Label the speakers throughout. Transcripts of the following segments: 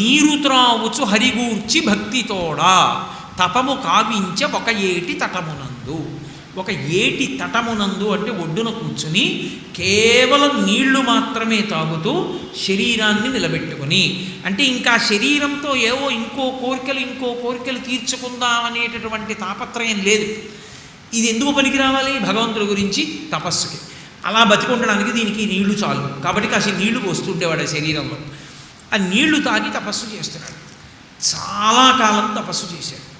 Speaker 1: నీరు త్రావుచు హరిగూర్చి భక్తితోడా తపము కావించ ఒక ఏటి తటమునందు. ఒక ఏటి తటమునందు అంటే ఒడ్డున కూర్చుని కేవలం నీళ్ళు మాత్రమే తాగుతూ శరీరాన్ని నిలబెట్టుకుని. అంటే ఇంకా శరీరంతో ఏవో ఇంకో కోరికలు ఇంకో కోరికలు తీర్చుకుందాం అనేటటువంటి తాపత్రయం లేదు. ఇది ఎందుకు పనికి రావాలి భగవంతుడి గురించి తపస్సుకి. అలా బతికుండడానికి దీనికి నీళ్ళు చాలు. కాబట్టి కాసి నీళ్ళు పోస్తుండేవాడు శరీరంలో. ఆ నీళ్ళు తాగి తపస్సు చేస్తున్నాడు చాలా కాలం తపస్సు చేశాడు.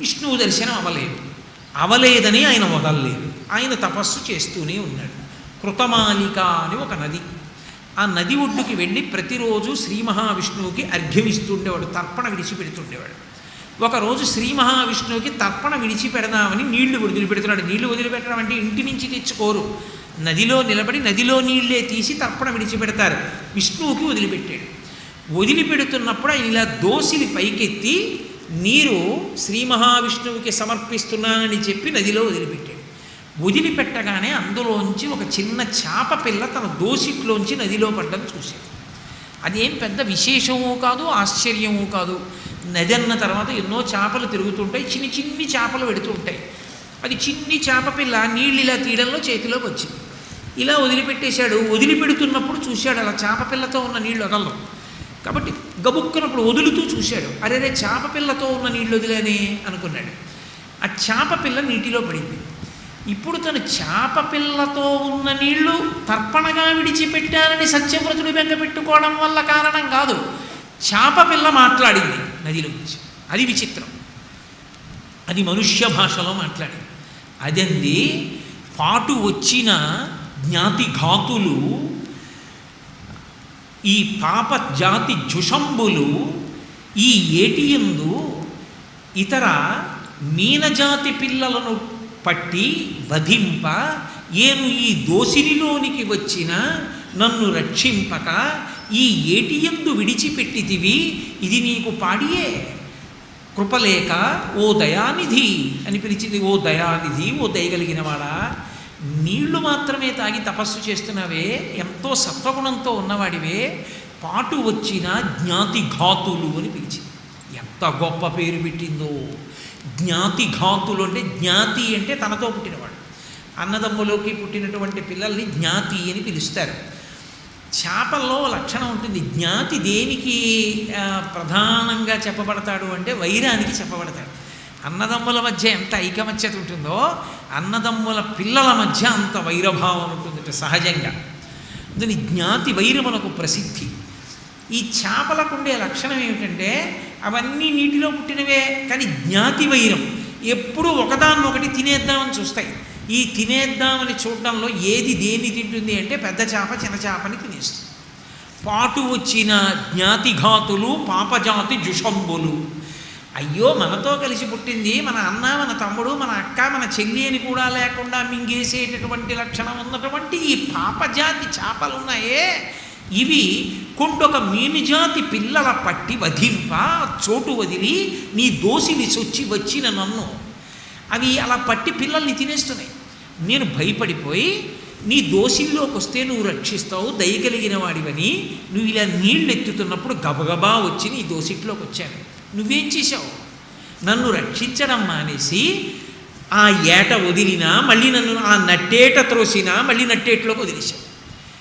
Speaker 1: విష్ణువు దర్శనం అవ్వలేదు. అవలేదని ఆయన వదలలేదు. ఆయన తపస్సు చేస్తూనే ఉన్నాడు. కృతమాలిక అని ఒక నది. ఆ నది ఒడ్డుకి వెళ్ళి ప్రతిరోజు శ్రీ మహావిష్ణువుకి అర్ఘ్యం ఇస్తుండేవాడు తర్పణ విడిచిపెడుతుండేవాడు. ఒకరోజు శ్రీ మహావిష్ణువుకి తర్పణ విడిచిపెడదామని నీళ్ళు వదిలిపెడుతున్నాడు. నీళ్ళు వదిలిపెట్టడం అంటే ఇంటి నుంచి తెచ్చుకోరు. నదిలో నిలబడి నదిలో నీళ్ళే తీసి తర్పణ విడిచిపెడతారు. విష్ణువుకి వదిలిపెట్టాడు. వదిలిపెడుతున్నప్పుడు ఆయన ఇలా దోసిలి పైకెత్తి నీరు శ్రీ మహావిష్ణువుకి సమర్పిస్తున్నానని చెప్పి నదిలో వదిలిపెట్టాడు. వదిలిపెట్టగానే అందులోంచి ఒక చిన్న చేప పిల్ల తన దోసిట్లోంచి నదిలో పడ్డం చూశాడు. అదేం పెద్ద విశేషము కాదు ఆశ్చర్యము కాదు. నది అన్న తర్వాత ఎన్నో చేపలు తిరుగుతుంటాయి చిన్ని చిన్ని చేపలు పెడుతుంటాయి. అది చిన్ని చేప పిల్ల నీళ్ళు ఇలా తీయడంలో చేతిలోకి వచ్చింది. ఇలా వదిలిపెట్టేశాడు. వదిలిపెడుతున్నప్పుడు చూశాడు అలా చేప పిల్లతో ఉన్న నీళ్ళు వదలడం కాబట్టి గబుక్కునప్పుడు వదులుతూ చూశాడు. అరే రే చేప పిల్లతో ఉన్న నీళ్ళు వదిలేని అనుకున్నాడు. ఆ చేప పిల్ల నీటిలో పడింది. ఇప్పుడు తను చేప పిల్లతో ఉన్న నీళ్ళు తర్పణగా విడిచిపెట్టానని సత్యవ్రతుడు పెట్టుకోవడం వల్ల కారణం కాదు. చేప పిల్ల మాట్లాడింది నదిలో అది విచిత్రం. అది మనుష్య భాషలో మాట్లాడింది. అదంది పాటు వచ్చిన జ్ఞాతి ఘాతులు ఈ పాప జాతి జుషంబులు ఈ ఏటియందు ఇతర మీనజాతి పిల్లలను పట్టి వధింప ఏను ఈ దోసినిలోనికి వచ్చిన నన్ను రక్షింపక ఈ ఏటియందు విడిచిపెట్టితివి ఇది నీకు పాడియే. కృపలేక ఓ దయానిధి అని పిలిచింది. ఓ దయానిధి ఓ దయగలిగినవాడా నీళ్ళు మాత్రమే తాగి తపస్సు చేస్తున్నావే ఎంతో సత్వగుణంతో ఉన్నవాడివే పాటు వచ్చిన జ్ఞాతి ఘాతులు అని పిలిచింది. ఎంత గొప్ప పేరు పెట్టిందో. జ్ఞాతి ఘాతులు అంటే జ్ఞాతి అంటే తనతో పుట్టినవాడు. అన్నదమ్ములోకి పుట్టినటువంటి పిల్లల్ని జ్ఞాతి అని పిలుస్తారు. చేపల్లో లక్షణం ఉంటుంది. జ్ఞాతి దేనికి ప్రధానంగా చెప్పబడతాడు అంటే వైరానికి చెప్పబడతాడు. అన్నదమ్ముల మధ్య ఎంత ఐకమత్యత ఉంటుందో అన్నదమ్ముల పిల్లల మధ్య అంత వైరభావం ఉంటుంది సహజంగా. దీని జ్ఞాతి వైరములకు ప్రసిద్ధి. ఈ చేపలకు ఉండే లక్షణం ఏమిటంటే అవన్నీ నీటిలో పుట్టినవే కానీ జ్ఞాతి వైరం ఎప్పుడూ ఒకదాన్నొకటి తినేద్దామని చూస్తాయి. ఈ తినేద్దామని చూడడంలో ఏది దేన్ని తింటుంది అంటే పెద్ద చేప చిన్న చేపని తినేస్తుంది. పాటు వచ్చిన జ్ఞాతిఘాతులు పాపజాతి జుషంబులు. అయ్యో మనతో కలిసి పుట్టింది మన అన్న మన తమ్ముడు మన అక్క మన చెల్లి అని కూడా లేకుండా మింగేసేటటువంటి లక్షణం ఉన్నటువంటి ఈ పాపజాతి చేపలు ఉన్నాయే. ఇవి కొండొక మీనుజాతి పిల్లల పట్టి వధింప చోటు వదిలి నీ దోసిని చొచ్చి వచ్చిన నన్ను. అవి అలా పట్టి పిల్లల్ని తినేస్తున్నాయి. నేను భయపడిపోయి నీ దోషిల్లోకి వస్తే నువ్వు రక్షిస్తావు దయగలిగిన వాడివని నువ్వు ఇలా నీళ్ళు ఎత్తుతున్నప్పుడు గబగబా వచ్చి నీ దోసిట్లోకి వచ్చాను నువ్వేం చేశావు? నన్ను రక్షించడం మానేసి ఆ ఏట వదిలినా మళ్ళీ నన్ను ఆ నట్టేట త్రోసినా మళ్ళీ నట్టేటలోకి వదిలేశావు.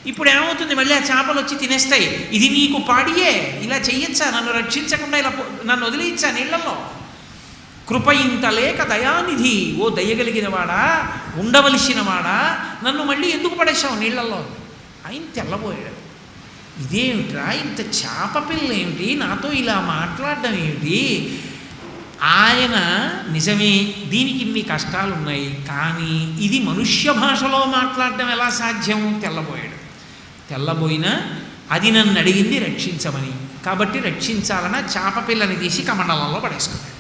Speaker 1: ఇప్పుడు ఏమవుతుంది? మళ్ళీ ఆ చేపలు వచ్చి తినేస్తాయి. ఇది నీకు పాడియే. ఇలా చెయ్యొచ్చా? నన్ను రక్షించకుండా ఇలా నన్ను వదిలేయచ్చా నీళ్ళల్లో? కృప లేక దయానిధి ఓ దయగలిగినవాడా వాడా ఉండవలసిన వాడా నన్ను మళ్ళీ ఎందుకు పడేశావు నీళ్ళల్లో? ఆయన తెల్లబోయాడు. ఇదేమిట్రా ఇంత చేప పిల్ల ఏమిటి నాతో ఇలా మాట్లాడడం ఏమిటి? ఆయన నిజమే దీనికి ఇన్ని కష్టాలు ఉన్నాయి కానీ ఇది మనుష్య భాషలో మాట్లాడడం ఎలా సాధ్యం? తెల్లబోయాడు. తెల్లబోయినా అది నన్ను అడిగింది రక్షించమని. కాబట్టి రక్షించాలన్న చేప పిల్లని తీసి కమండలంలో పడేసుకున్నాడు.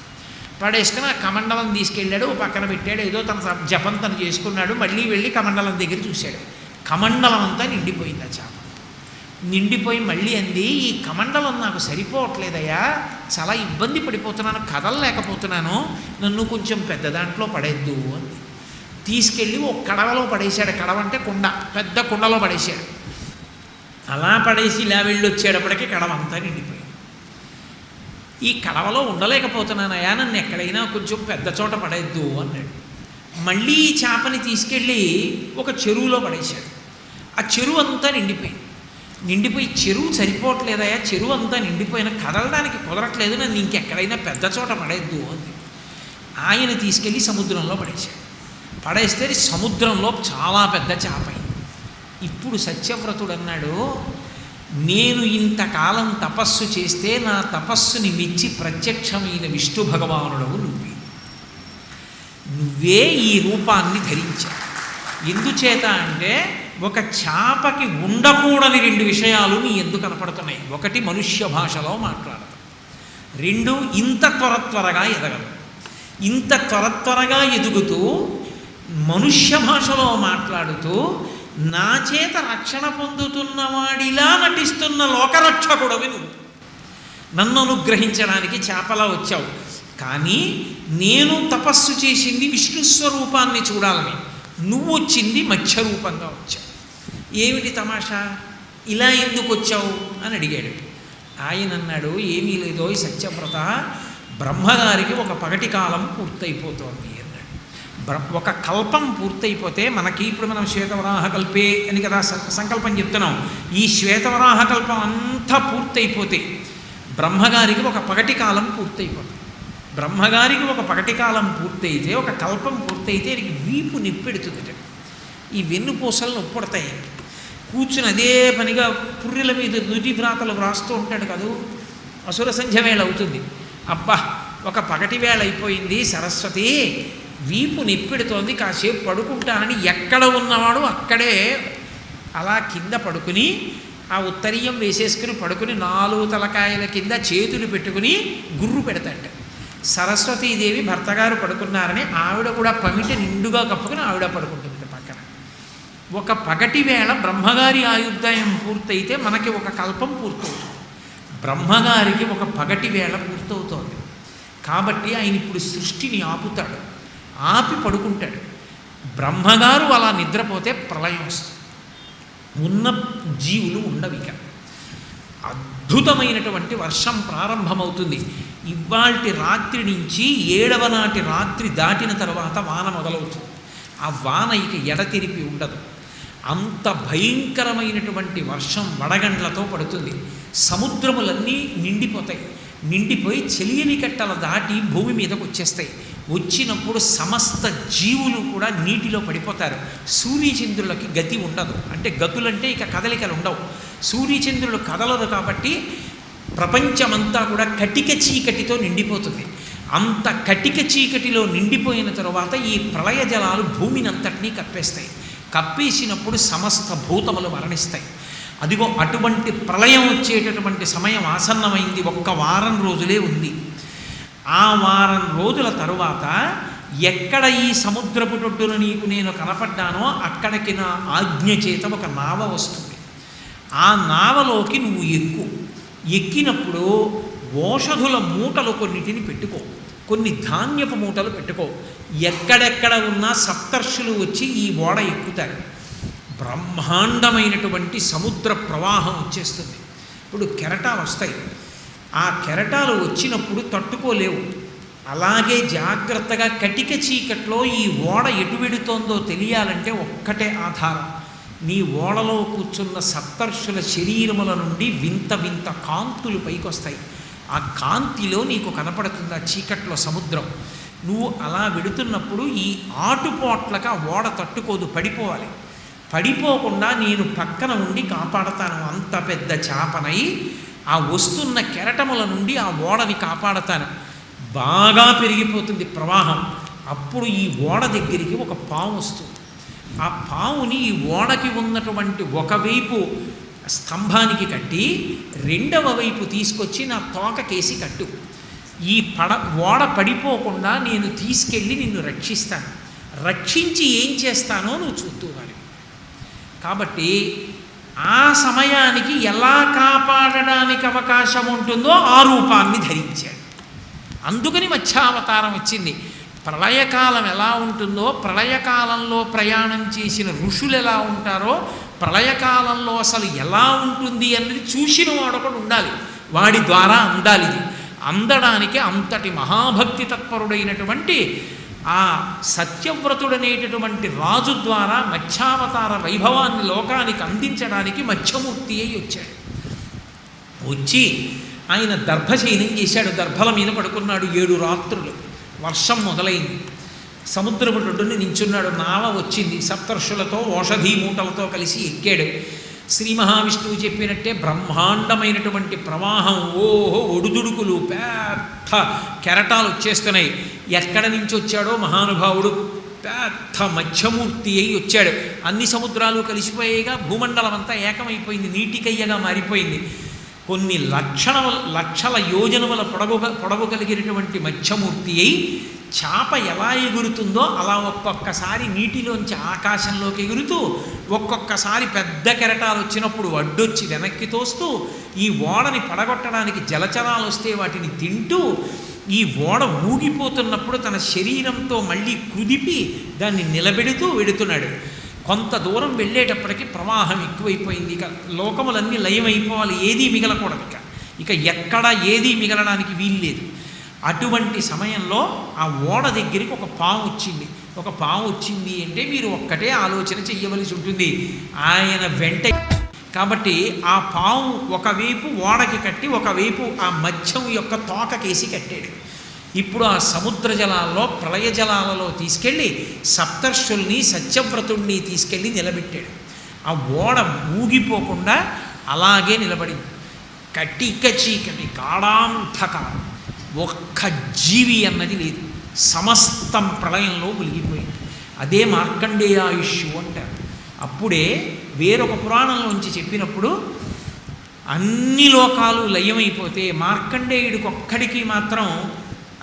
Speaker 1: పడేసుకుని ఆ కమండలం తీసుకెళ్ళాడు పక్కన పెట్టాడు ఏదో తన స- జపం తను చేసుకున్నాడు మళ్ళీ వెళ్ళి కమండలం దగ్గర చూశాడు. కమండలం అంతా నిండిపోయింది ఆ చేప. నిండిపోయి మళ్ళీ అంది ఈ కమండలం నాకు సరిపోవట్లేదయ్యా చాలా ఇబ్బంది పడిపోతున్నాను కదలలేకపోతున్నాను నన్ను కొంచెం పెద్ద దాంట్లో పడేద్దు అంది. తీసుకెళ్ళి ఓ కడవలో పడేశాడు కడవ అంటే కుండ పెద్ద కుండలో పడేశాడు. అలా పడేసి ఇలా వెళ్ళి వచ్చేటప్పటికి కడవ అంతా నిండిపోయింది. ఈ కడవలో ఉండలేకపోతున్నానయా నన్ను ఎక్కడైనా కొంచెం పెద్ద చోట పడేద్దు అన్నాడు. మళ్ళీ ఈ చేపని తీసుకెళ్ళి ఒక చెరువులో పడేశాడు. ఆ చెరువు అంతా నిండిపోయింది. నిండిపోయి చెరువు సరిపోవట్లేదయా చెరువు అంతా నిండిపోయిన కదలడానికి కుదరట్లేదు నన్ను ఇంకెక్కడైనా పెద్ద చోట పడేద్దు అంది ఆయన తీసుకెళ్ళి సముద్రంలో పడేశాడు. పడేస్తే సముద్రంలో చాలా పెద్ద చేప అయింది. ఇప్పుడు సత్యవ్రతుడు అన్నాడు నేను ఇంతకాలం తపస్సు చేస్తే నా తపస్సుని మెచ్చి ప్రత్యక్షమైన విష్ణు భగవానుడవు నువ్వే. నువ్వే ఈ రూపాన్ని ధరించావు ఎందుచేత అంటే ఒక చాపకి ఉండకూడని రెండు విషయాలు నీ ఎందుకు కనపడుతున్నాయి. ఒకటి మనుష్య భాషలో మాట్లాడటం. రెండు ఇంత త్వర త్వరగా ఎదగదు ఇంత త్వర త్వరగా ఎదుగుతూ మనుష్య భాషలో మాట్లాడుతూ నా చేత రక్షణ పొందుతున్నవాడిలా నటిస్తున్న లోకరక్షకుడవి నువ్వు. నన్ను అనుగ్రహించడానికి చేపలా వచ్చావు. కానీ నేను తపస్సు చేసింది విష్ణు స్వరూపాన్ని చూడాలని. నువ్వు వచ్చింది మత్స్య రూపంగా వచ్చావు. ఏమిటి తమాషా? ఇలా ఎందుకు వచ్చావు? అని అడిగాడు. ఆయన అన్నాడు ఏమీ లేదో ఈ సత్యవ్రత బ్రహ్మగారికి ఒక పగటి కాలం పూర్తయిపోతోంది. ఒక కల్పం పూర్తయిపోతే మనకి ఇప్పుడు మనం శ్వేతవరాహ కల్పే అని కదా సం- సంకల్పం చెప్తున్నాం. ఈ శ్వేతవరాహ కల్పం అంతా పూర్తయిపోతే బ్రహ్మగారికి ఒక పగటి కాలం పూర్తయిపోతుంది. బ్రహ్మగారికి ఒక పగటి కాలం పూర్తయితే ఒక కల్పం పూర్తయితే ఆయనకి వీపు నిప్పెడుతుంది. ఈ వెన్నుపూసలు నొప్పుడతాయి. కూర్చుని అదే పనిగా పుర్రెల మీద నుటి వ్రాతలు వ్రాస్తూ ఉంటాడు కదూ. అసుర సంధ్య వేళ అవుతుంది. అబ్బా ఒక పగటి వేళ అయిపోయింది సరస్వతి. వీపు నిప్పెడుతోంది కాసేపు పడుకుంటానని ఎక్కడ ఉన్నవాడు అక్కడే అలా కింద పడుకుని ఆ ఉత్తరీయం వేసేసుకుని పడుకుని నాలుగు తలకాయల కింద చేతులు పెట్టుకుని గుర్రు పెడతాట సరస్వతీదేవి భర్తగారు పడుకున్నారని ఆవిడ కూడా పమిట నిండుగా కప్పుకుని ఆవిడ పడుకుంటుంది పక్కన. ఒక పగటి వేళ బ్రహ్మగారి ఆయుర్దాయం పూర్తయితే మనకి ఒక కల్పం పూర్తవుతుంది. బ్రహ్మగారికి ఒక పగటి వేళ పూర్తవుతోంది. కాబట్టి ఆయన ఇప్పుడు సృష్టిని ఆపుతాడు. ఆపి పడుకుంటాడు. బ్రహ్మగారు అలా నిద్రపోతే ప్రళయం వస్తుంది. ఉన్న జీవులు ఉండవిక అద్భుతమైనటువంటి వర్షం ప్రారంభమవుతుంది. ఇవాల్టి రాత్రి నుంచి ఏడవ నాటి రాత్రి దాటిన తర్వాత వాన మొదలవుతుంది. ఆ వాన ఇక ఎడతెరిపి ఉండదు. అంత భయంకరమైనటువంటి వర్షం వడగండ్లతో పడుతుంది. సముద్రములన్నీ నిండిపోతాయి. నిండిపోయి చెలియని కట్టల దాటి భూమి మీదకు వచ్చేస్తాయి. వచ్చినప్పుడు సమస్త జీవులు కూడా నీటిలో పడిపోతారు. సూర్యచంద్రులకి గతి ఉండదు. అంటే గతులంటే ఇక కదలికలు ఉండవు. సూర్యచంద్రులు కదలరు కాబట్టి ప్రపంచమంతా కూడా కటిక చీకటితో నిండిపోతుంది. అంత కటిక చీకటిలో నిండిపోయిన తరువాత ఈ ప్రళయ జలాలు భూమిని అంతటినీ కప్పేస్తాయి. కప్పేసినప్పుడు సమస్త భూతములు మరణిస్తాయి. అదిగో అటువంటి ప్రళయం వచ్చేటటువంటి సమయం ఆసన్నమైంది. ఒక్క వారం రోజులే ఉంది. ఆ వారం రోజుల తరువాత ఎక్కడ ఈ సముద్రపు టొడ్డును నీకు నేను కనపడ్డానో అక్కడికి నా ఆజ్ఞ చేత ఒక నావ వస్తుంది. ఆ నావలోకి నువ్వు ఎక్కు. ఎక్కినప్పుడు ఓషధుల మూటలు కొన్నిటిని పెట్టుకో. కొన్ని ధాన్యపు మూటలు పెట్టుకో. ఎక్కడెక్కడ ఉన్న సప్తర్షులు వచ్చి ఈ ఓడ ఎక్కుతారు. బ్రహ్మాండమైనటువంటి సముద్ర ప్రవాహం వచ్చేస్తుంది. ఇప్పుడు కెరటాలు వస్తాయి. ఆ కెరటాలు వచ్చినప్పుడు తట్టుకోలేవు. అలాగే జాగ్రత్తగా కటిక చీకట్లో ఈ ఓడ ఎటు వెడుతోందో తెలియాలంటే ఒక్కటే ఆధారం. నీ ఓడలో కూర్చున్న సప్తర్షుల శరీరముల నుండి వింత వింత కాంతులు పైకొస్తాయి. ఆ కాంతిలో నీకు కనపడుతుంది ఆ చీకట్లో సముద్రం. నువ్వు అలా వెడుతున్నప్పుడు ఈ ఆటుపోట్లక ఆ ఓడ తట్టుకోదు పడిపోవాలి. పడిపోకుండా నేను పక్కన ఉండి కాపాడతాను. అంత పెద్ద చేపనై ఆ వస్తున్న కెరటముల నుండి ఆ ఓడని కాపాడతాను బాగా పెరిగిపోతుంది ప్రవాహం. అప్పుడు ఈ ఓడ దగ్గరికి ఒక పాము వస్తుంది. ఆ పావుని ఈ ఓడకి ఉన్నటువంటి ఒకవైపు స్తంభానికి కట్టి రెండవ వైపు తీసుకొచ్చి నా తోకకేసి కట్టు. ఈ పడ ఓడ పడిపోకుండా నేను తీసుకెళ్ళి నిన్ను రక్షిస్తాను. రక్షించి ఏం చేస్తానో నువ్వు చూస్తూ కాబట్టి ఆ సమయానికి ఎలా కాపాడడానికి అవకాశం ఉంటుందో ఆ రూపాన్ని ధరించాడు. అందుకని మత్స్యావతారం వచ్చింది ప్రళయకాలం ఎలా ఉంటుందో ప్రళయకాలంలో ప్రయాణం చేసిన ఋషులు ఎలా ఉంటారో ప్రళయకాలంలో అసలు ఎలా ఉంటుంది అన్నది చూసిన వాడు ఒకడు ఉండాలి. వాడి ద్వారా ఉండాలి ఇది అందడానికి అంతటి మహాభక్తి తత్పరుడైనటువంటి ఆ సత్యవ్రతుడనేటటువంటి రాజు ద్వారా మత్స్యావతార వైభవాన్ని లోకానికి అందించడానికి మత్స్యమూర్తి అయి వచ్చాడు. వచ్చి ఆయన దర్భశయనం చేశాడు. దర్భల మీద పడుకున్నాడు ఏడు రాత్రులు. వర్షం మొదలైంది. సముద్రపు ఒడ్డున నించున్నాడు. నావ వచ్చింది. సప్తర్షులతో ఓషధీ మూటలతో కలిసి ఎక్కాడు. శ్రీ మహావిష్ణువు చెప్పినట్టే బ్రహ్మాండమైనటువంటి ప్రవాహం ఓహో ఒడుదుడుకులు పెద్ద కెరటాలు వచ్చేస్తున్నాయి. ఎక్కడ నుంచి వచ్చాడో మహానుభావుడు పెద్ద మధ్యమూర్తి అయి వచ్చాడు. అన్ని సముద్రాలు కలిసిపోయేగా భూమండలం అంతా ఏకమైపోయింది నీటికయ్యగా మారిపోయింది. కొన్ని లక్షణ లక్షల యోజనముల పొడవు పొడవు కలిగినటువంటి మత్స్యమూర్తి అయి చేప ఎలా ఎగురుతుందో అలా ఒక్కొక్కసారి నీటిలోంచి ఆకాశంలోకి ఎగురుతూ ఒక్కొక్కసారి పెద్ద కెరటాలు వచ్చినప్పుడు అడ్డొచ్చి వెనక్కి తోస్తూ ఈ ఓడని పడగొట్టడానికి జలచరాలు వస్తే వాటిని తింటూ ఈ ఓడ ఊగిపోతున్నప్పుడు తన శరీరంతో మళ్ళీ కుదిపి దాన్ని నిలబెడుతూ వెడుతున్నాడు. కొంత దూరం వెళ్ళేటప్పటికి ప్రవాహం ఎక్కువైపోయింది. ఇక లోకములన్నీ లయమైపోవాలి. ఏదీ మిగలకూడదు ఇక. ఇక ఎక్కడ ఏదీ మిగలడానికి వీల్లేదు అటువంటి సమయంలో ఆ ఓడ దగ్గరికి ఒక పాము వచ్చింది. ఒక పాము వచ్చింది అంటే మీరు ఒక్కటే ఆలోచన చెయ్యవలసి ఉంటుంది. ఆయన వెంట కాబట్టి ఆ పాము ఒకవైపు ఓడకి కట్టి ఒకవైపు ఆ మత్స్యం యొక్క తోకకేసి కట్టాడు. ఇప్పుడు ఆ సముద్ర జలాల్లో ప్రళయ జలాలలో తీసుకెళ్ళి సప్తర్షుల్ని సత్యవ్రతుణ్ణి తీసుకెళ్ళి నిలబెట్టాడు. ఆ ఓడ ఊగిపోకుండా అలాగే నిలబడింది కటిక చీకటి గాఢాంధకారం ఒక్క జీవి అన్నది లేదు. సమస్తం ప్రళయంలో ములిగిపోయింది అదే మార్కండేయాయుష్యు అంటారు. అప్పుడే వేరొక పురాణంలోంచి చెప్పినప్పుడు అన్ని లోకాలు లయమైపోతే మార్కండేయుడికి ఒక్కడికి మాత్రం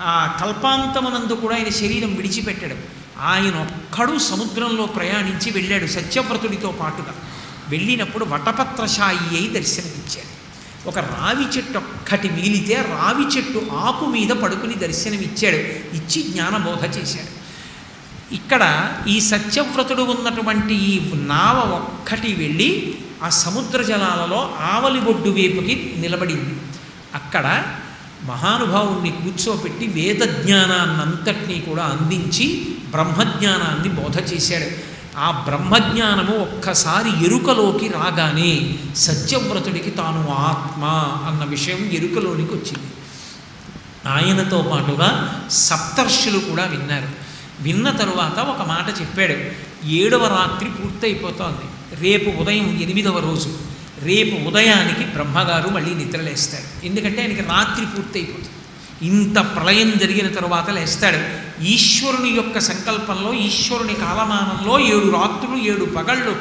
Speaker 1: ఆ కల్పాంతమునందు కూడా ఆయన శరీరం విడిచిపెట్టాడు. ఆయన ఒక్కడు సముద్రంలో ప్రయాణించి వెళ్ళాడు సత్యవ్రతుడితో పాటుగా. వెళ్ళినప్పుడు వటపత్రశాయి అయి దర్శనమిచ్చాడు. ఒక రావి చెట్టు ఒక్కటి మిగిలితే రావి చెట్టు ఆకు మీద పడుకుని దర్శనమిచ్చాడు. ఇచ్చి జ్ఞానబోధ చేశాడు. ఇక్కడ ఈ సత్యవ్రతుడు ఉన్నటువంటి ఈ నావ ఒక్కటి వెళ్ళి ఆ సముద్ర జలాలలో ఆవలి బొడ్డు వైపుకి నిలబడింది. అక్కడ మహానుభావుణ్ణి కూర్చోపెట్టి వేదజ్ఞానాన్నంతటినీ కూడా అందించి బ్రహ్మజ్ఞానాన్ని బోధ చేశాడు. ఆ బ్రహ్మజ్ఞానము ఒక్కసారి ఎరుకలోకి రాగానే సత్యవ్రతుడికి తాను ఆత్మ అన్న విషయం ఎరుకలోనికి వచ్చింది. ఆయనతో పాటుగా సప్తర్షులు కూడా విన్నారు. విన్న తరువాత ఒక మాట చెప్పాడు. ఏడవ రాత్రి పూర్తయిపోతోంది. రేపు ఉదయం ఎనిమిదవ రోజు. రేపు ఉదయానికి బ్రహ్మగారు మళ్ళీ నిద్రలేస్తారు ఎందుకంటే ఆయనకి రాత్రి పూర్తయిపోతుంది. ఇంత ప్రళయం జరిగిన తరువాత లేస్తాడు. ఈశ్వరుని యొక్క సంకల్పంలో ఈశ్వరుని కాలమానంలో ఏడు రాత్రులు ఏడు పగళ్ళు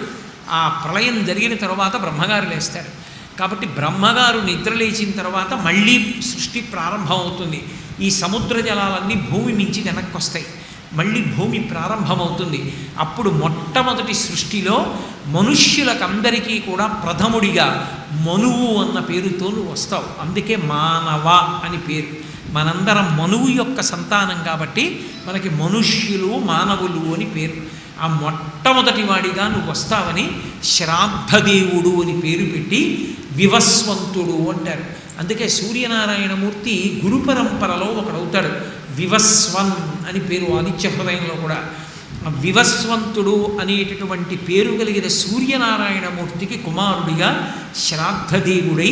Speaker 1: ఆ ప్రళయం జరిగిన తరువాత బ్రహ్మగారు లేస్తాడు. కాబట్టి బ్రహ్మగారు నిద్రలేచిన తర్వాత మళ్ళీ సృష్టి ప్రారంభమవుతుంది. ఈ సముద్ర జలాలన్నీ భూమి మించి వెనక్కి వస్తాయి మళ్ళీ భూమి ప్రారంభమవుతుంది. అప్పుడు మొట్టమొదటి సృష్టిలో మనుష్యులకందరికీ కూడా ప్రథముడిగా మనువు అన్న పేరుతో నువ్వు వస్తావు. అందుకే మానవ అని పేరు. మనందరం మనువు యొక్క సంతానం కాబట్టి మనకి మనుష్యులు మానవులు అని పేరు. ఆ మొట్టమొదటి వాడిగా నువ్వు వస్తావని శ్రాద్ధదేవుడు అని పేరు పెట్టి వివస్వంతుడు అంటారు. అందుకే సూర్యనారాయణమూర్తి గురు పరంపరలో ఒకడవుతాడు వివస్వన్ అని పేరు ఆదిత్య హృదయంలో కూడా. వివస్వంతుడు అనేటటువంటి పేరు కలిగిన సూర్యనారాయణమూర్తికి కుమారుడిగా శ్రాద్ధదేవుడై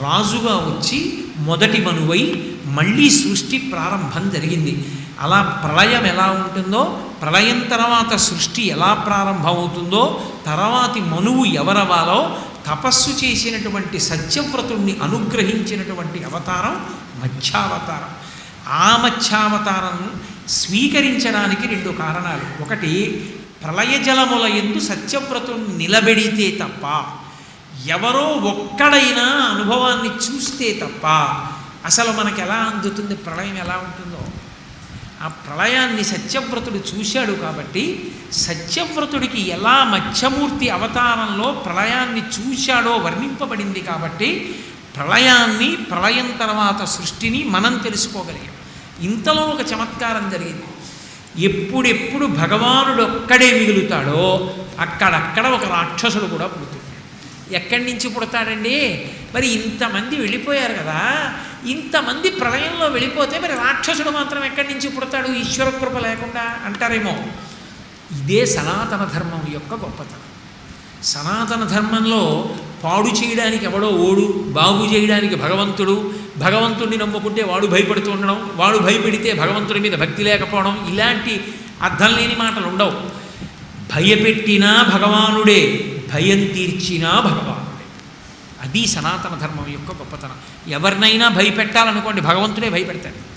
Speaker 1: రాజుగా వచ్చి మొదటి మనువై మళ్ళీ సృష్టి ప్రారంభం జరిగింది. అలా ప్రళయం ఎలా ఉంటుందో ప్రళయం తర్వాత సృష్టి ఎలా ప్రారంభమవుతుందో తర్వాతి మనువు ఎవరవాలో తపస్సు చేసినటువంటి సత్యవ్రతుణ్ణి అనుగ్రహించినటువంటి అవతారం మధ్యావతారం. ఆ మత్స్యావతారం స్వీకరించడానికి రెండు కారణాలు. ఒకటి ప్రళయ జలముల ఎందు సత్యవ్రతుణ్ణి నిలబెడితే తప్ప ఎవరో ఒక్కడైనా అనుభవాన్ని చూస్తే తప్ప అసలు మనకు ఎలా అందుతుంది ప్రళయం ఎలా ఉంటుందో? ఆ ప్రళయాన్ని సత్యవ్రతుడు చూశాడు కాబట్టి సత్యవ్రతుడికి ఎలా మత్స్యమూర్తి అవతారంలో ప్రళయాన్ని చూశాడో వర్ణింపబడింది కాబట్టి ప్రళయాన్ని ప్రళయం తర్వాత సృష్టిని మనం తెలుసుకోగలిగాం. ఇంతలో ఒక చమత్కారం జరిగింది. ఎప్పుడెప్పుడు భగవానుడు ఒక్కడే మిగులుతాడో అక్కడక్కడ ఒక రాక్షసుడు కూడా పుడుతుంది. ఎక్కడి నుంచి పుడతాడండి? మరి ఇంతమంది వెళ్ళిపోయారు కదా. ఇంతమంది ప్రళయంలో వెళ్ళిపోతే మరి రాక్షసుడు మాత్రం ఎక్కడి నుంచి పుడతాడు? ఈశ్వర కృప లేకుండా అంటారేమో. ఇదే సనాతన ధర్మం యొక్క గొప్పతనం. సనాతన ధర్మంలో పాడు చేయడానికి ఎవడో ఓడు బాగు చేయడానికి భగవంతుడు భగవంతుడిని నమ్ముకుంటే వాడు భయపడుతూ ఉండడం వాడు భయపెడితే భగవంతుడి మీద భక్తి లేకపోవడం ఇలాంటి అర్థం లేని మాటలు ఉండవు. భయపెట్టినా భగవానుడే భయం తీర్చినా భగవానుడే. అది సనాతన ధర్మం యొక్క గొప్పతనం. ఎవరినైనా భయపెట్టాలనుకోండి భగవంతుడే భయపెడతాడు.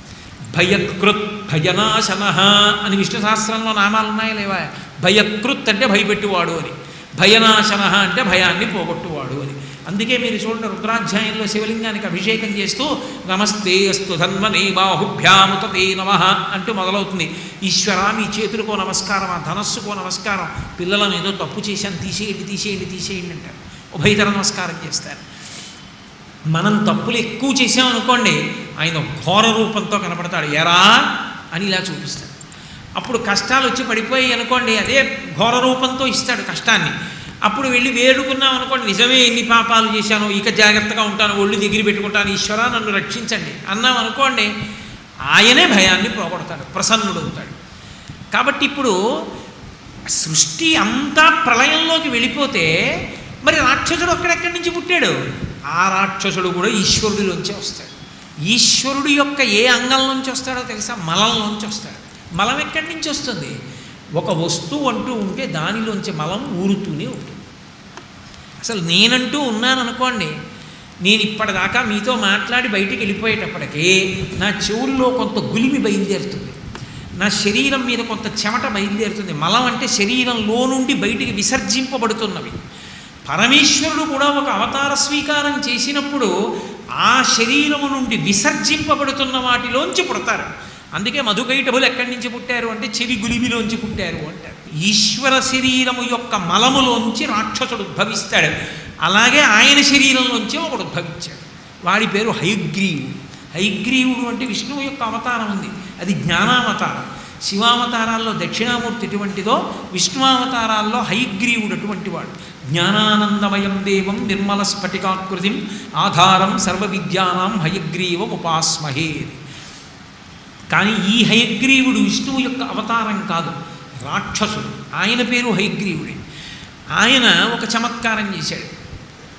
Speaker 1: భయకృత్ భయనాశన అని విష్ణు సహస్రంలో నామాలు ఉన్నాయా లేవా? భయకృత్ అంటే భయపెట్టువాడు అని. భయనాశన అంటే భయాన్ని పోగొట్టువాడు అని. అందుకే మీరు చూడండి రుద్రాధ్యాయంలో శివలింగానికి అభిషేకం చేస్తూ నమస్తే అస్తు ధన్వనే బాహుభ్యాముతే నమ అంటూ మొదలవుతుంది. ఈశ్వర మీ చేతులకో నమస్కారం ఆ ధనస్సుకో నమస్కారం. పిల్లలను ఏదో తప్పు చేశాను తీసేయండి తీసేయండి తీసేయండి అంటారు. ఉభయతర నమస్కారం చేస్తారు. మనం తప్పులు ఎక్కువ చేసామనుకోండి ఆయన ఘోర రూపంతో కనపడతాడు. ఎరా అని ఇలా చూపిస్తాడు. అప్పుడు కష్టాలు వచ్చి పడిపోయి అనుకోండి అదే ఘోర రూపంతో ఇస్తాడు కష్టాన్ని. అప్పుడు వెళ్ళి వేడుకున్నాం అనుకోండి నిజమే ఎన్ని పాపాలు చేశాను ఇక జాగ్రత్తగా ఉంటాను ఒళ్ళు దగ్గర పెట్టుకుంటాను ఈశ్వర నన్ను రక్షించండి. అన్నాం అనుకోండి ఆయనే భయాన్ని పోగొడతాడు ప్రసన్నుడు అవుతాడు కాబట్టి ఇప్పుడు సృష్టి అంతా ప్రళయంలోకి వెళ్ళిపోతే మరి రాక్షసుడు అక్కడెక్కడి నుంచి పుట్టాడు? ఆ రాక్షసుడు కూడా ఈశ్వరుడిలోంచి వస్తాడు. ఈశ్వరుడు యొక్క ఏ అంగం నుంచి వస్తాడో తెలుసా? మలంలోంచి వస్తాడు. మలం ఎక్కడి నుంచి వస్తుంది? ఒక వస్తువు అంటూ ఉంటే దానిలోంచి మలం ఊరుతూనే ఉంటుంది. అసలు నేనంటూ ఉన్నాను అనుకోండి నేను ఇప్పటిదాకా మీతో మాట్లాడి బయటికి వెళ్ళిపోయేటప్పటికీ నా చెవుల్లో కొంత గులిమి బయలుదేరుతుంది. నా శరీరం మీద కొంత చెమట బయలుదేరుతుంది. మలం అంటే శరీరంలో నుండి బయటికి విసర్జింపబడుతున్నవి. పరమేశ్వరుడు కూడా ఒక అవతార స్వీకారం చేసినప్పుడు ఆ శరీరము నుండి విసర్జింపబడుతున్న వాటిలోంచి పుడతారు. అందుకే మధుకైటభులు ఎక్కడి నుంచి పుట్టారు అంటే చెవి గులిమిలోంచి పుట్టారు అంటారు. ఈశ్వర శరీరము యొక్క మలములోంచి రాక్షసుడు ఉద్భవిస్తాడు. అలాగే ఆయన శరీరంలోంచి ఒకడు ఉద్భవించాడు. వాడి పేరు హైగ్రీవుడు. హైగ్రీవుడు అంటే విష్ణువు యొక్క అవతారం ఉంది. అది జ్ఞానావతారం. శివావతారాల్లో దక్షిణామూర్తి ఎటువంటిదో విష్ణువావతారాల్లో హైగ్రీవుడు అటువంటి వాడు. జ్ఞానానందమయం దేవం నిర్మల స్ఫటికాకృతిం ఆధారం సర్వ విద్యానాం హయగ్రీవం ఉపాస్మహేది. కానీ ఈ హయగ్రీవుడు విష్ణువు యొక్క అవతారం కాదు రాక్షసుడు. ఆయన పేరు హయగ్రీవుడే. ఆయన ఒక చమత్కారం చేశాడు.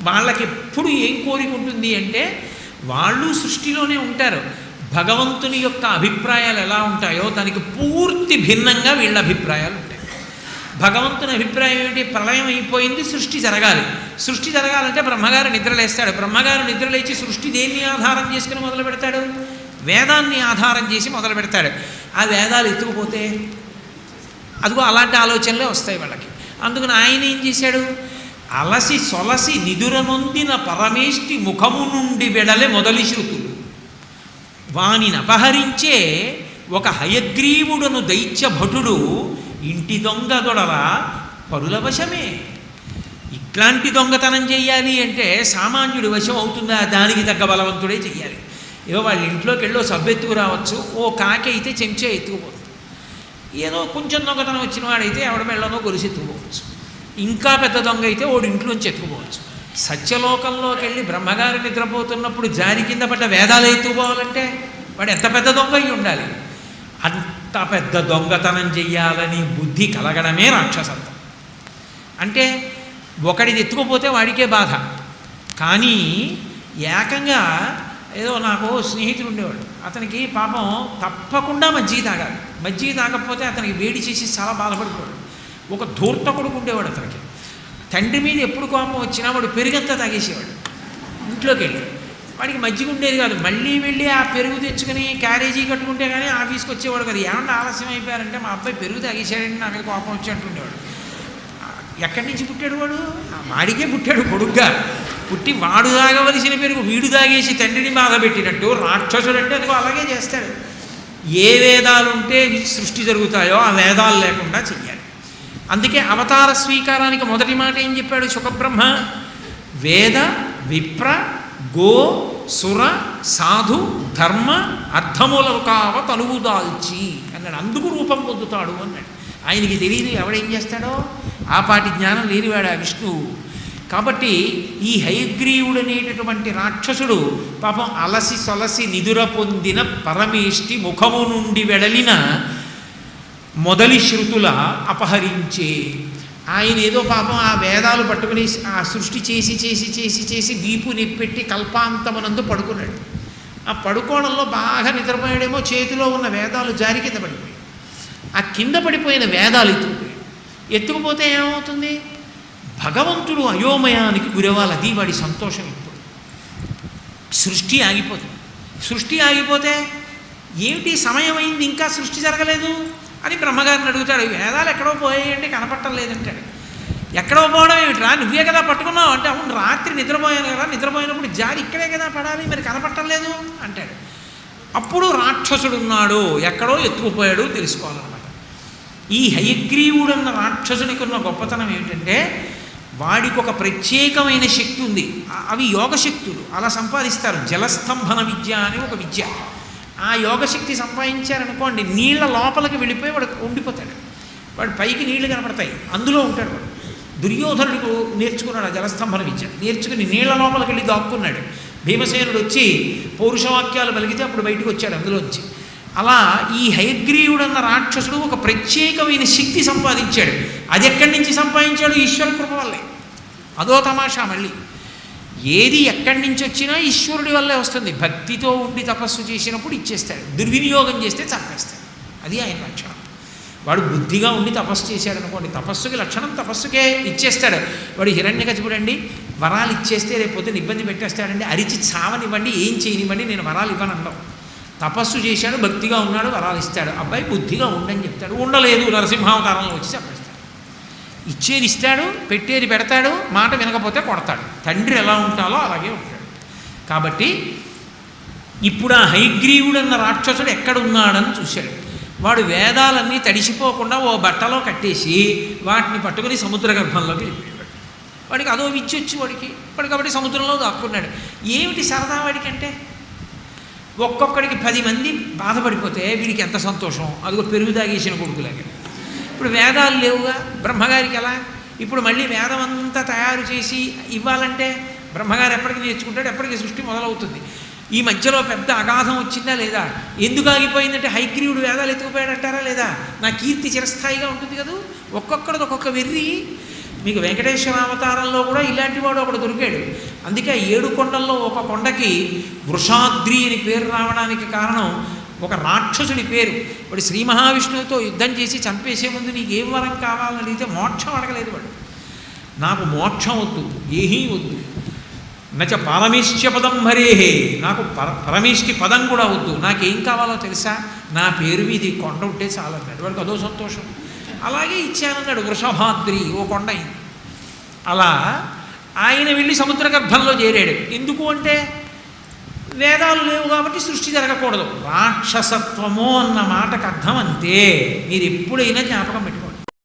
Speaker 1: వాళ్ళకి ఎప్పుడు ఏం కోరిక ఉంటుంది అంటే వాళ్ళు సృష్టిలోనే ఉంటారు. భగవంతుని యొక్క అభిప్రాయాలు ఎలా ఉంటాయో దానికి పూర్తి భిన్నంగా వీళ్ళ అభిప్రాయాలు ఉంటాయి. భగవంతుని అభిప్రాయం ఏమిటి? ప్రళయం అయిపోయింది సృష్టి జరగాలి. సృష్టి జరగాలంటే బ్రహ్మగారు నిద్రలేస్తాడు. బ్రహ్మగారు నిద్రలేచి సృష్టి దేన్ని ఆధారం చేసుకుని మొదలు పెడతాడు వేదాన్ని ఆధారం చేసి మొదలు పెడతాడు. ఆ వేదాలు ఎత్తుకుపోతే అదిగో అలాంటి ఆలోచనలే వస్తాయి వాళ్ళకి. అందుకని ఆయన ఏం చేశాడు? అలసి సొలసి నిదురనొందిన పరమేష్టి ముఖము నుండి వెడలే మొదలి శృతులు. వానిని అపహరించే ఒక హయగ్రీవుడను దైత్య భటుడు ఇంటి దొంగ దొడల పరుల వశమే. ఇట్లాంటి దొంగతనం చేయాలి అంటే సామాన్యుడి వశం అవుతుందా? దానికి తగ్గ బలవంతుడే చెయ్యాలి. ఏదో వాళ్ళ ఇంట్లోకి వెళ్ళో సబ్బు ఎత్తుకు రావచ్చు. ఓ కాకి అయితే చెంచే ఎత్తుకుపోతుంది ఏదో కొంచెం దొంగతనం వచ్చిన వాడైతే ఎవడ మెళ్ళనో గొలుసు ఎత్తుకుపోవచ్చు. ఇంకా పెద్ద దొంగ అయితే ఓడి ఇంట్లోంచి ఎత్తుకుపోవచ్చు. సత్యలోకంలోకి వెళ్ళి బ్రహ్మగారు నిద్రపోతున్నప్పుడు జారి కింద పడ్డ వేదాలు ఎత్తుకుపోవాలంటే వాడు ఎంత పెద్ద దొంగ అయి ఉండాలి? అంత పెద్ద దొంగతనం చెయ్యాలని బుద్ధి కలగడమే రాక్షసత్వం. అంటే ఒకడిది ఎత్తుకుపోతే వాడికే బాధ. కానీ ఏకంగా ఏదో నాకు స్నేహితుడు ఉండేవాడు అతనికి పాపం తప్పకుండా మజ్జిగ తాగాలి. మజ్జిగ తాగకపోతే అతనికి వేడి చేసి చాలా బాధపడిపోయాడు. ఒక ధూర్త కొడుకు ఉండేవాడు అతనికి. తండ్రి మీద ఎప్పుడు కోపం వచ్చినా వాడు పెరుగంతా తాగేసేవాడు. ఇంట్లోకి వెళ్ళి వాడికి మజ్జిగ ఉండేది కాదు. మళ్ళీ వెళ్ళి ఆ పెరుగు తెచ్చుకుని క్యారేజీ కట్టుకుంటే కానీ ఆఫీస్కి వచ్చేవాడు కాదు. ఏమన్నా ఆలస్యం అయిపోయారంటే మా అబ్బాయి పెరుగు తాగేసాడండి నా మీద కోపం వచ్చి అంటుండేవాడు ఎక్కడి నుంచి పుట్టాడు వాడు? మాడికే వాడికే పుట్టాడు కొడుగ్గా పుట్టి వాడు తాగవలసిన పెరుగు వీడు తాగేసి తండ్రిని బాధపెట్టినట్టు రాక్షసుడంటే అదిగో అలాగే చేస్తాడు. ఏ వేదాలు ఉంటే సృష్టి జరుగుతాయో ఆ వేదాలు లేకుండా చెయ్యాలి. అందుకే అవతార స్వీకారానికి మొదటి మాట ఏం చెప్పాడు సుఖబ్రహ్మ? వేద విప్ర గో సుర సాధు ధర్మ అర్థములకు కావ తనువు దాల్చి అన్నాడు. అందుకు రూపం పొందుతాడు అన్నాడు. ఆయనకి తెలియదు ఎవడేం చేస్తాడో. ఆ పాటి జ్ఞానం లేనివాడు ఆ విష్ణువు? కాబట్టి ఈ హయగ్రీవుడు అనేటటువంటి రాక్షసుడు పాపం అలసి సొలసి నిదుర పొందిన పరమేష్టి ముఖము నుండి వెడలిన మొదలి శృతుల అపహరించే. ఆయన ఏదో పాపం ఆ వేదాలు పట్టుకుని ఆ సృష్టి చేసి చేసి చేసి చేసి వీపు నిప్పెట్టి కల్పాంతమునందు పడుకున్నాడు. ఆ పడుకోవడంలో బాగా నిద్రపోయాడేమో చేతిలో ఉన్న వేదాలు జారి కింద పడిపోయాయి. ఆ కింద పడిపోయిన వేదాలు ఎత్తుకుపోయాయి. ఎత్తుకుపోతే ఏమవుతుంది? భగవంతుడు అయోమయానికి గురవాలి అది వాడి సంతోషం ఇప్పుడు. సృష్టి ఆగిపోతుంది సృష్టి ఆగిపోతే ఏమిటి సమయం అయింది ఇంకా సృష్టి జరగలేదు అని బ్రహ్మగారిని అడుగుతాడు. వేదాలు ఎక్కడో పోయాయంటే కనపట్టం లేదంటాడు ఎక్కడో పోవడం ఏమిట్రా? నువ్వే కదా పట్టుకున్నావు. అంటే అవును రాత్రి నిద్రపోయాను కదా. నిద్రపోయినప్పుడు జారి ఇక్కడే కదా పడాలి మరి కనపట్టం లేదు అంటాడు. అప్పుడు రాక్షసుడు ఉన్నాడు. ఎక్కడో ఎత్తుకుపోయాడు తెలుసుకోవాలన్నమాట. ఈ హయగ్రీవుడు అన్న రాక్షసునికి ఉన్న గొప్పతనం ఏమిటంటే వాడికి ఒక ప్రత్యేకమైన శక్తి ఉంది. అవి యోగ శక్తులు అలా సంపాదిస్తారు. జలస్తంభన విద్య అనే ఒక విద్య. ఆ యోగశక్తి సంపాదించారనుకోండి నీళ్ళ లోపలికి వెళ్ళిపోయి వాడు ఉండిపోతాడు. వాడు పైకి నీళ్ళు కనపడతాయి. అందులో ఉంటాడు వాడు. దుర్యోధనుడు నేర్చుకున్నాడు ఆ జలస్తంభన విద్య. నేర్చుకుని నీళ్ళ లోపలికి వెళ్ళి దాక్కున్నాడు. భీమసేనుడు వచ్చి పౌరుషవాక్యాలు పలికితే అప్పుడు బయటకు వచ్చాడు అందులోంచి. అలా ఈ హయగ్రీవుడు అన్న రాక్షసుడు ఒక ప్రత్యేకమైన శక్తి సంపాదించాడు. అది ఎక్కడి నుంచి సంపాదించాడు? ఈశ్వర కృప వల్లే. అదో తమాషా మళ్ళీ. ఏది ఎక్కడి నుంచి వచ్చినా ఈశ్వరుడి వల్లే వస్తుంది. భక్తితో ఉండి తపస్సు చేసినప్పుడు ఇచ్చేస్తాడు. దుర్వినియోగం చేస్తే చంపేస్తాడు. అది ఆయన లక్షణం. వాడు బుద్ధిగా ఉండి తపస్సు చేశాడు అనుకోండి తపస్సుకి లక్షణం తపస్సుకే ఇచ్చేస్తాడు. వాడు హిరణ్యకశిపుడండి వరాలు ఇచ్చేస్తే రేపు పొద్దున్న ఇబ్బంది పెట్టేస్తాడండి. అరిచి చావనివ్వండి ఏం చేయనివ్వండి నేను వరాలు ఇవ్వను తపస్సు చేశాడు భక్తిగా ఉన్నాడు వరాలు ఇస్తాడు. అబ్బాయి బుద్ధిగా ఉండని చెప్తాడు. ఉండలేదు నరసింహావతారంలో వచ్చి చెప్పేస్తాడు. ఇచ్చేది ఇస్తాడు పెట్టేది పెడతాడు మాట వినకపోతే కొడతాడు. తండ్రి ఎలా ఉంటాలో అలాగే ఉంటాడు. కాబట్టి ఇప్పుడు ఆ హైగ్రీవుడు అన్న రాక్షసుడు ఎక్కడున్నాడని చూశాడు. వాడు వేదాలన్నీ తడిసిపోకుండా ఓ బట్టలో కట్టేసి వాటిని పట్టుకుని సముద్ర గర్భంలోకి వెళ్ళిపోయాడు వాడికి అదో విద్య వచ్చి వాడికి. వాడు కాబట్టి సముద్రంలో దాక్కున్నాడు. ఏమిటి సరదా వాడికంటే? ఒక్కొక్కడికి పది మంది బాధపడిపోతే వీడికి ఎంత సంతోషం? అదిగో పెరుగు తాగేసిన కొడుకులాగా. ఇప్పుడు వేదాలు లేవుగా? బ్రహ్మగారికి ఎలా? ఇప్పుడు మళ్ళీ వేదం అంతా తయారు చేసి ఇవ్వాలంటే బ్రహ్మగారు ఎప్పటికి నేర్చుకుంటాడు? ఎప్పటికి సృష్టి మొదలవుతుంది. ఈ మధ్యలో పెద్ద అగాధం వచ్చిందా లేదా? ఎందుకు ఆగిపోయిందంటే హైగ్రీవుడు వేదాలు ఎత్తుకుపోయాడంటారా లేదా? నా కీర్తి చిరస్థాయిగా ఉంటుంది కదా? ఒక్కొక్కడిది ఒక్కొక్క వెర్రి. మీకు వెంకటేశ్వర అవతారంలో కూడా ఇలాంటి వాడు ఒకడు దొరికాడు. అందుకే ఆ ఏడు కొండల్లో ఒక కొండకి వృషాద్రి అని పేరు రావడానికి కారణం ఒక రాక్షసుడి పేరు. వాడు శ్రీ మహావిష్ణువుతో యుద్ధం చేసి చంపేసే ముందు నీకు ఏం వరం కావాలని అడిగితే మోక్షం అడగలేదు వాడు. నాకు మోక్షం వద్దు ఏహీ వద్దు. నచ పరమేశ్య పదం హరేహే నాకు పర పరమేష్టి పదం కూడా వద్దు. నాకేం కావాలో తెలుసా? నా పేరు మీది కొండ ఉంటే చాలన్నాడు వాడికి అదో సంతోషం. అలాగే ఇచ్చానన్నాడు వృషభాద్రి ఓ కొండ అయింది. అలా ఆయన వెళ్ళి సముద్ర గర్భంలో చేరాడు. ఎందుకు అంటే వేదాలు లేవు కాబట్టి సృష్టి జరగకూడదు. రాక్షసత్వము అన్న మాటకు అర్థం అంతే. మీరు ఎప్పుడైనా జ్ఞాపకం పెట్టుకోండి.